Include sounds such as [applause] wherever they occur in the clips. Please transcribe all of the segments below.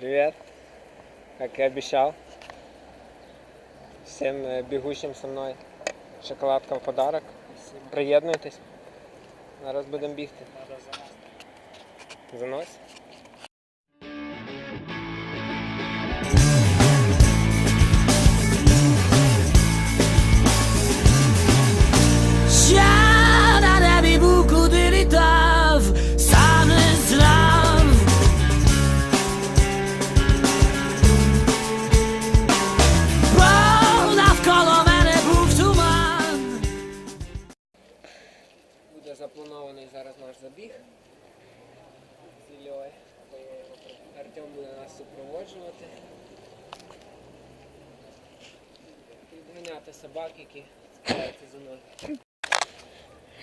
Привет. Как и обещал. Всем э, бегущим со мной шоколадка в подарок. Приєднуйтесь. Зараз будемо бігти. Занось. Зараз наш забіг. з Іллею. Артем буде нас супроводжувати. Підганяти собак, які збираються за мною.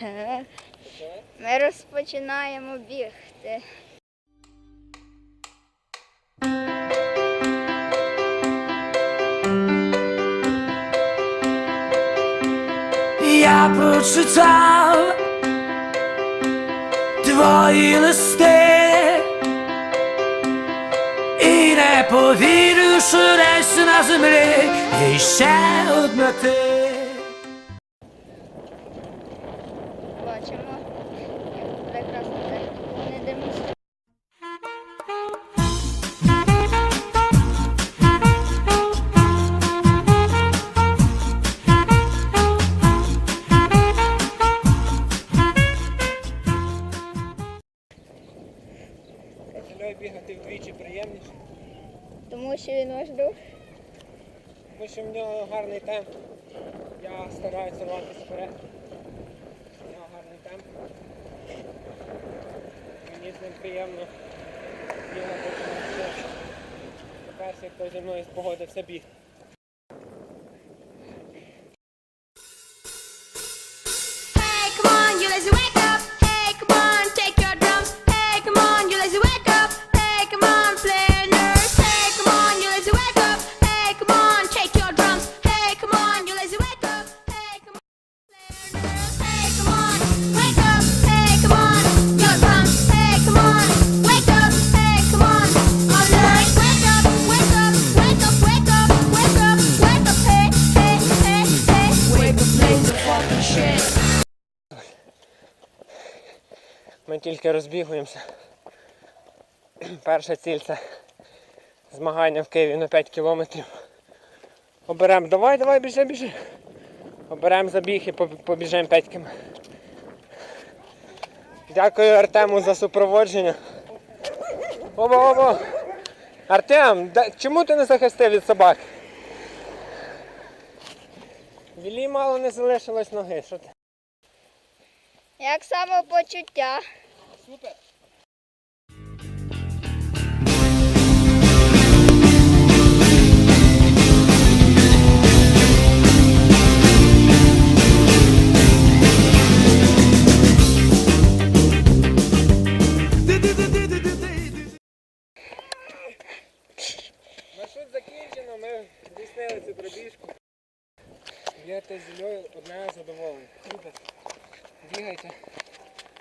[laughs] Ми розпочинаємо бігти. Я прочитав твої листи і не повірю, що десь на землі є ще одна ти. Бачимо, З бігати вдвічі приємніше. Тому що він ваш друг. Тому що в нього гарний темп. Я стараюся рватися вперед. У нього гарний темп. Мені з ним приємно бігати, по-перше, хто зі мною погодився бігти. Ми тільки розбігуємося. Перша ціль це змагання в Києві на 5 кілометрів. Оберемо, давай, давай, біжи, біжи. Оберемо забіг і поб- побіжимо 5 км. Дякую Артему за супроводження. Оба, оба. Артем, чому ти не захистив від собак? Вілі мало не залишилось ноги. Що ти? Як самопочуття. Супер. Закінчено, ми здійснили цю пробіжку. Бігати з Ільою одне задоволення. Супер. Бігайте.